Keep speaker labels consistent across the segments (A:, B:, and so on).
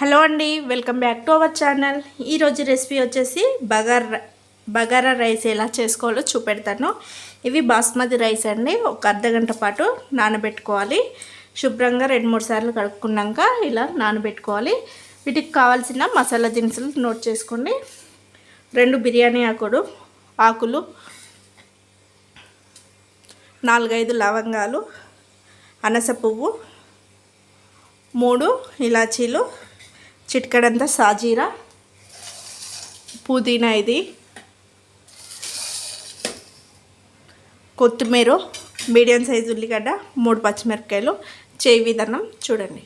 A: Hello అండి welcome back to our channel. ఈరోజు recipe వచ్చేసి బగార్ బగారా రైస్ ఎలా చేసుకోవాలో చూపెడతాను. ఇవి బాస్మతి రైస్ అండి ఒక అర్ధ గంట పాటు నానబెట్టుకోవాలి. శుభ్రంగా రెండు మూడు సార్లు కడుక్కున్నాక ఇలా నానబెట్టుకోవాలి. వీటికి కావాల్సిన మసాలా దినుసులు నోట్ చేసుకోండి. రెండు బిర్యానీ ఆకుడు ఆకులు నాలుగైదు లవంగాలు అనస పువ్వు మూడు ఇలాచీలు చిటికడంతా సాజీరా. పుదీనా ఇది. కొత్తిమీర మీడియం సైజు ఉల్లిగడ్డ మూడు పచ్చిమిరపకాయలు చేయి విధానం చూడండి.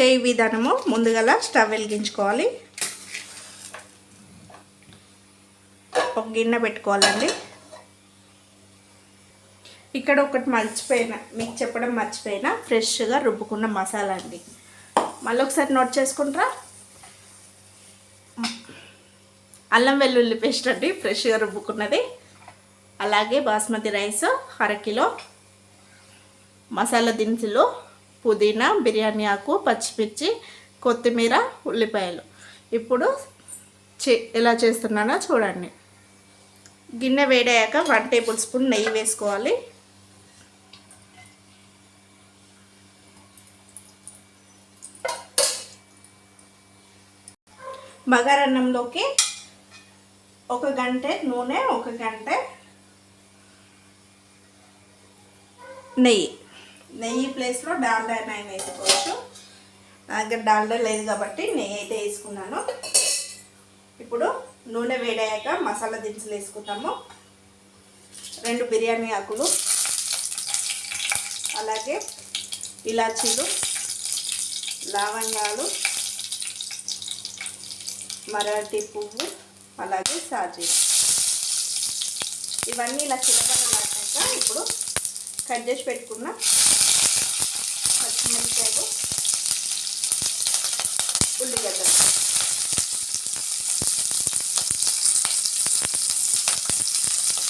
A: చేయి విధానము ముందుగల స్టవ్ వెలిగించుకోవాలి. ఒక గిన్నె పెట్టుకోవాలండి. ఇక్కడ ఒకటి మర్చిపోయిన మీకు చెప్పడం మర్చిపోయిన ఫ్రెష్గా రుబ్బుకున్న మసాలా అండి. మళ్ళీ ఒకసారి నోట్ చేసుకుంటారా. అల్లం వెల్లుల్లి పేస్ట్ అండి ఫ్రెష్గా రుబ్బుకున్నది. అలాగే బాస్మతి రైస్ అరకిలో మసాలా దినుసులు పుదీనా బిర్యానీ ఆకు పచ్చిమిర్చి కొత్తిమీర ఉల్లిపాయలు. ఇప్పుడు చే ఎలా చేస్తున్నానో చూడండి. గిన్నె వేడయ్యాక వన్ టేబుల్ స్పూన్ నెయ్యి వేసుకోవాలి. బగారన్నంలోకి ఒక గంట నూనె ఒక గంట నెయ్యి. నెయ్యి ప్లేస్లో డాల్డా అయినా వేసుకోవచ్చు. నా దగ్గర డాల్డా లేదు కాబట్టి నెయ్యి అయితే వేసుకున్నాను. ఇప్పుడు నూనె వేడయ్యాక మసాలా దినుసులు వేసుకుంటాము. రెండు బిర్యానీ ఆకులు అలాగే ఇలాచీలు లవంగాలు మరాఠీ పువ్వు అలాగే సాజీ. ఇవన్నీ ఇలా చిలకడలాక ఇప్పుడు కట్ చేసి పెట్టుకున్న పచ్చిమిరపకాయలు ఉల్లిగడ్డలు.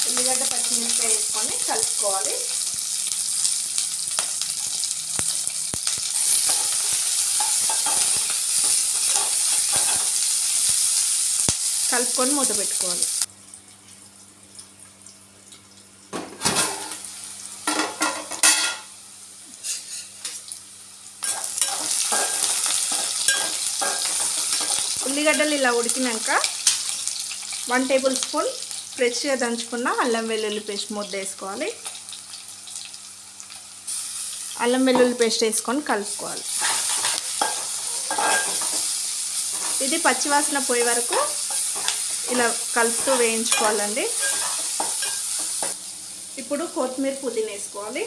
A: ఉల్లిగడ్డ పచ్చిమిరపకాయ వేసుకొని కలుపుకోవాలి. కలుపుకొని మూత పెట్టుకోవాలి. ఉల్లిగడ్డలు ఇలా ఉడికినాక వన్ టేబుల్ స్పూన్ ఫ్రెష్గా దంచుకున్న అల్లం వెల్లుల్లి పేస్ట్ ముద్ద వేసుకోవాలి. అల్లం వెల్లుల్లి పేస్ట్ వేసుకొని కలుపుకోవాలి. ఇది పచ్చివాసన పోయే వరకు ఇలా కలుపుతూ వేయించుకోవాలండి. ఇప్పుడు కొత్తిమీర పుదీనా వేసుకోవాలి.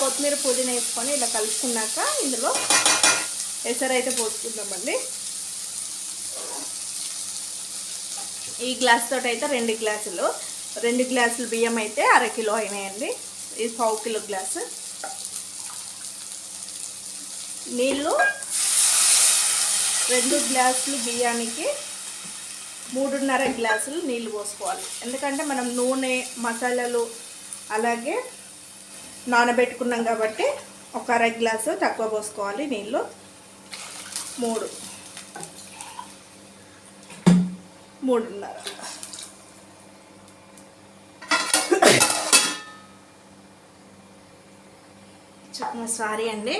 A: కొత్తిమీర పుదీనా వేసుకొని ఇలా కలుపుకున్నాక ఇందులో ఎసరైతే పోసుకుందామండి. ఈ గ్లాస్ తోటి అయితే రెండు గ్లాసులు. రెండు గ్లాసులు బియ్యం అయితే అరకిలో అయినాయండి. ఇది పావు కిలో గ్లాసు. నీళ్ళు రెండు గ్లాసులు బియ్యానికి మూడున్నర గ్లాసులు నీళ్ళు పోసుకోవాలి. ఎందుకంటే మనం నూనె మసాలాలు అలాగే నానబెట్టుకున్నాం కాబట్టి ఒక అర గ్లాసు తక్కువ పోసుకోవాలి నీళ్ళు. మూడు. మూడున్నర. సారీ అండి.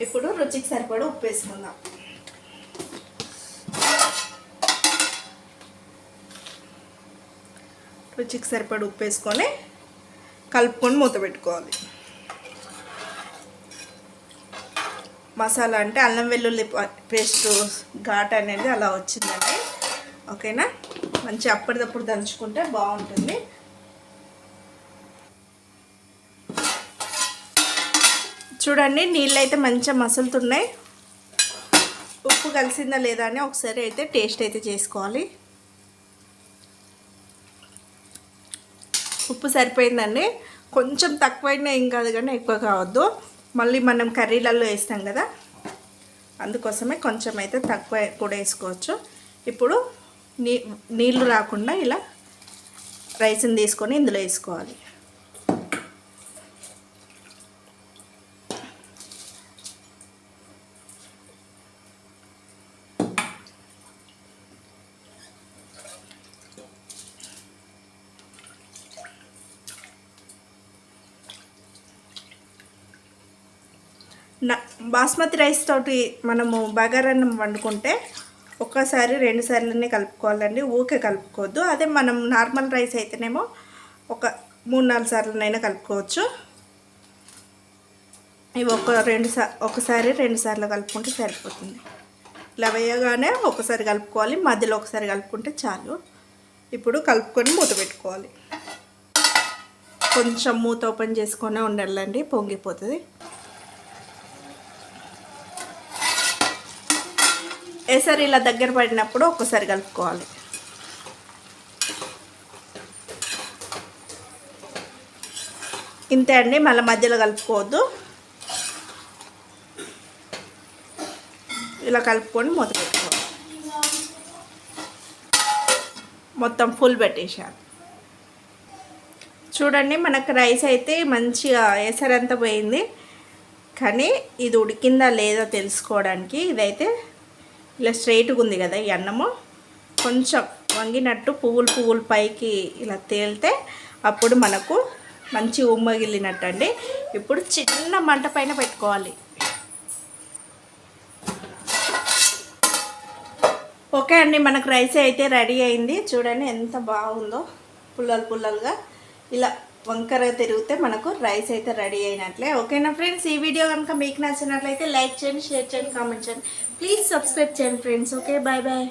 A: ఇప్పుడు రుచికి సరిపడా ఉప్పు వేసుకుందాం. రుచికి సరిపడా ఉప్పు వేసుకొని కలుపుకొని మూత పెట్టుకోవాలి. మసాలా అంటే అల్లం వెల్లుల్లి పేస్ట్ ఘాట్ అనేది అలా వచ్చిందండి. ఓకేనా? మంచి అప్పటిదప్పుడు దంచుకుంటే బాగుంటుంది. చూడండి నీళ్ళు అయితే మంచిగా మసులుతున్నాయి. ఉప్పు కలిసిందా లేదా అని ఒకసారి అయితే టేస్ట్ అయితే చేసుకోవాలి. ఉప్పు సరిపోయిందండి. కొంచెం తక్కువైనా ఏం కాదు కానీ ఎక్కువ కావద్దు. మళ్ళీ మనం కర్రీలలో వేస్తాం కదా అందుకోసమే కొంచెం అయితే తక్కువ కూడా వేసుకోవచ్చు. ఇప్పుడు నీ నీళ్ళు రాకుండా ఇలా రైస్ని తీసుకొని ఇందులో వేసుకోవాలి. బాస్మతి రైస్ తోటి మనము బగారన్నం వండుకుంటే ఒక్కసారి రెండు సార్లనే కలుపుకోవాలండి. ఊకే కలుపుకోవద్దు. అదే మనం నార్మల్ రైస్ అయితేనేమో ఒక మూడు నాలుగు సార్లనైనా కలుపుకోవచ్చు. ఇవి ఒక రెండు సా ఒకసారి రెండు సార్లు కలుపుకుంటే సరిపోతుంది. ఇలా వేయగానే ఒకసారి కలుపుకోవాలి. మధ్యలో ఒకసారి కలుపుకుంటే చాలు. ఇప్పుడు కలుపుకొని మూత పెట్టుకోవాలి. కొంచెం మూత ఓపెన్ చేసుకునే ఉండాలండి. పొంగిపోతుంది. ఏసారి ఇలా దగ్గర పడినప్పుడు ఒక్కసారి కలుపుకోవాలి. ఇంతే అండి మళ్ళీ మధ్యలో కలుపుకోవద్దు. ఇలా కలుపుకొని మూత పెట్టుకోవాలి. మొత్తం ఫుల్ పెట్టేసాను చూడండి మనకు రైస్ అయితే మంచిగా ఎసరంతా పోయింది. కానీ ఇది ఉడికిందా లేదా తెలుసుకోవడానికి ఇదైతే ఇలా స్ట్రైట్గా ఉంది కదా ఈ అన్నము. కొంచెం వంగినట్టు పువ్వులు పువ్వులు పైకి ఇలా తేలితే అప్పుడు మనకు మంచి ఉమ్మగిలినట్టు అండి ఇప్పుడు చిన్న మంట పైన పెట్టుకోవాలి. ఓకే అండి మనకు రైస్ అయితే రెడీ అయింది. చూడండి ఎంత బాగుందో. పుల్లలు పుల్లలుగా ఇలా వంకర తిరిగితే మనకు రైస్ అయితే రెడీ అయినట్లే. ఓకేనా ఫ్రెండ్స్? ఈ వీడియో కనుక మీకు నచ్చినట్లయితే లైక్ చేయండి షేర్ చేయండి కామెంట్ చేయండి. ప్లీజ్ సబ్స్క్రైబ్ చేయండి ఫ్రెండ్స్. Okay bye bye.